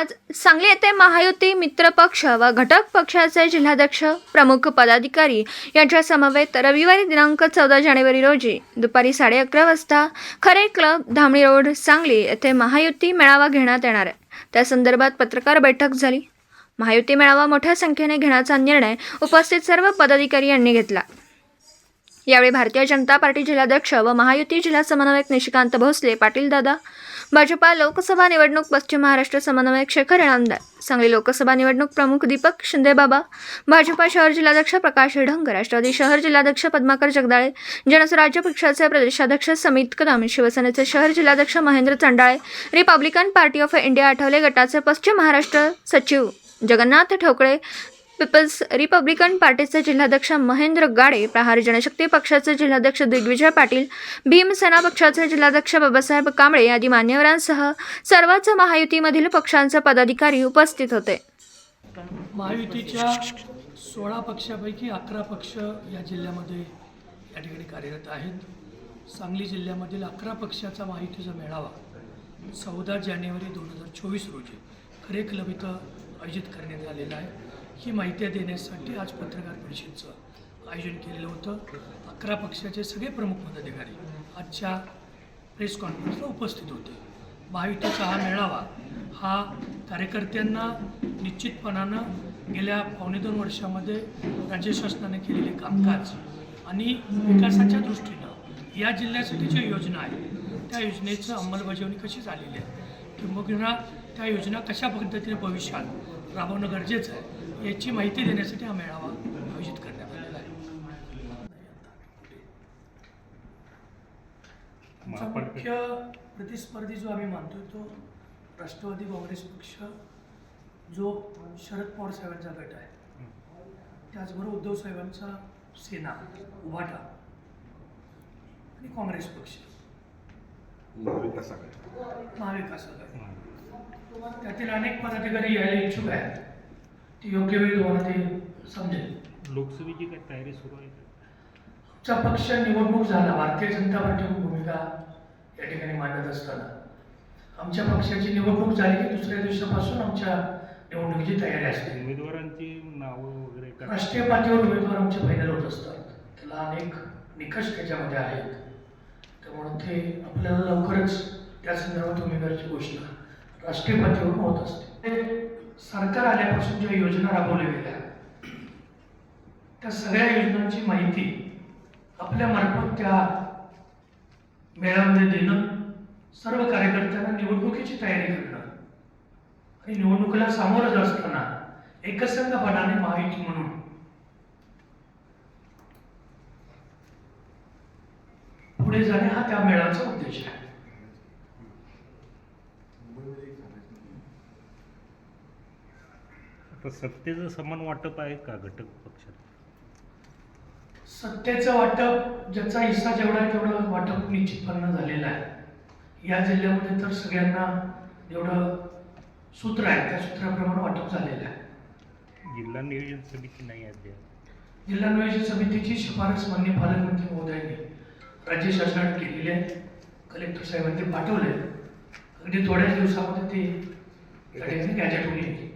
आज सांगली येथे महायुती मित्र पक्ष व घटक पक्षाचे जिल्हाध्यक्ष प्रमुख पदाधिकारी यांच्या समवेत रविवारी दिनांक चौदा जानेवारी रोजी दुपारी साडे अकरा वाजता खरे क्लब धामणी रोड सांगली येथे महायुती मेळावा घेण्यात येणार आहे. त्या संदर्भात पत्रकार बैठक झाली. महायुती मेळावा मोठ्या संख्येने घेण्याचा निर्णय उपस्थित सर्व पदाधिकारी यांनी घेतला. यावेळी भारतीय जनता पार्टी जिल्हाध्यक्ष व महायुती जिल्हा समन्वयक निशिकांत भोसले पाटील दादा भाजपा लोकसभा निवडणूक पश्चिम महाराष्ट्र समन्वयक शेखर इनामदार सांगली लोकसभा निवडणूक प्रमुख दीपक शिंदेबाबा भाजपा शहर जिल्हाध्यक्ष प्रकाश ढंग राष्ट्रवादी शहर जिल्हाध्यक्ष पद्माकर जगदाळे जनस्वराज्य पक्षाचे प्रदेशाध्यक्ष समित कदम शिवसेनेचे शहर जिल्हाध्यक्ष Mahendra Chandale Republican party of India Athawale गटाचे पश्चिम महाराष्ट्र सचिव जगन्नाथ ठोकळे पीपल्स रिपब्लिकन पार्टीचे जिल्हाध्यक्ष महेंद्र गाडे प्रहार जनशक्ती पक्षाचे जिल्हाध्यक्ष दिग्विजय पाटील भीमसेना पक्षाचे जिल्हाध्यक्ष बाबासाहेब कांबळे आदी मान्यवरांसह सर्वच महायुतीमधील पक्षांचे पदाधिकारी उपस्थित होते. महायुतीच्या सोळा पक्षापैकी अकरा पक्ष या जिल्ह्यामध्ये या ठिकाणी कार्यरत आहेत. सांगली जिल्ह्यामधील अकरा पक्षाचा महायुतीचा मेळावा चौदा जानेवारी दोन हजार चोवीस रोजी खरे क्लब इथं आयोजित करण्यात आलेला आहे. ही माहिती देण्यासाठी आज पत्रकार परिषदेचं आयोजन केलेलं होतं. अकरा पक्षाचे सगळे प्रमुख पदाधिकारी आजच्या प्रेस कॉन्फरन्सला उपस्थित होते. महायुतीचा हा मेळावा हा कार्यकर्त्यांना निश्चितपणानं गेल्या पावणे दोन वर्षामध्ये राज्य शासनाने केलेले कामकाज आणि विकासाच्या दृष्टीनं या जिल्ह्यासाठी ज्या योजना आहेत त्या योजनेचं अंमलबजावणी कशी झालेली आहे? किंबहुना त्या योजना कशा पद्धतीने भविष्यात राबवणं गरजेचं आहे याची माहिती देण्यासाठी हा मेळावा आयोजित करण्यात आलेला आहे. आमचा मुख्य प्रतिस्पर्धी जो आम्ही मानतोय तो राष्ट्रवादी काँग्रेस पक्ष जो शरद पवार साहेबांचा गट आहे. त्याचबरोबर उद्धव साहेबांचा सेना उभाटा आणि काँग्रेस पक्ष. महाविकास आघाडी. महाविकास आघाडी. त्यातील अनेक पदाधिकारी यायला इच्छुक आहेत. ती योग्य वेळी तुम्हाला ते समजेल. लोकसभेची काय तयारी सुरू आहे? आमचा पक्ष निवडणूक झाला. भारतीय जनता पार्टीची भूमिका या ठिकाणी मांडत असताना. आमच्या पक्षाची निवडणूक झाली की दुसऱ्या दिवसापासून आमच्या निवडणुकीची तयारी असते. उमेदवारांची नावं वगैरे राष्ट्रीय पातळीवर उमेदवार आमचे फायनल होत असतात. त्याला अनेक निकष त्याच्यामध्ये आहेत. त्यामुळे ते आपल्याला लवकरच त्या संदर्भात उमेदवाराची घोषणा राष्ट्रीय पातळीवर होत असते. ते सरकार आल्यापासून ज्या योजना राबवल्या गेल्या त्या सगळ्या योजनांची माहिती आपल्या मार्फत त्या मेळाव्यामध्ये देणं सर्व कार्यकर्त्यांना निवडणुकीची तयारी करणं आणि निवडणुकीला सामोरं जात असताना एकसंघपणाने माहिती म्हणून पुढे जाणे हा त्या मेळाव्याचा उद्देश आहे. आता सत्तेचं समान वाटप आहे का घटक पक्षात सत्तेचं वाटप ज्याचा हिस्सा जेवढा आहे तेवढं वाटप निश्चितपणे झालेलं आहे. या जिल्ह्यामध्ये तर सगळ्यांना जेवढं सूत्र आहे त्या सूत्राप्रमाणे वाटप झालेलं आहे. जिल्हा नियोजन समिती नाही अद्याप. जिल्हा नियोजन समितीची शिफारस मान्य पालकमंत्री महोदयांनी राज्य शासनाने केलेली आहे. कलेक्टर साहेबांनी पाठवले अगदी थोड्याच दिवसामध्ये ते गॅजेट होईल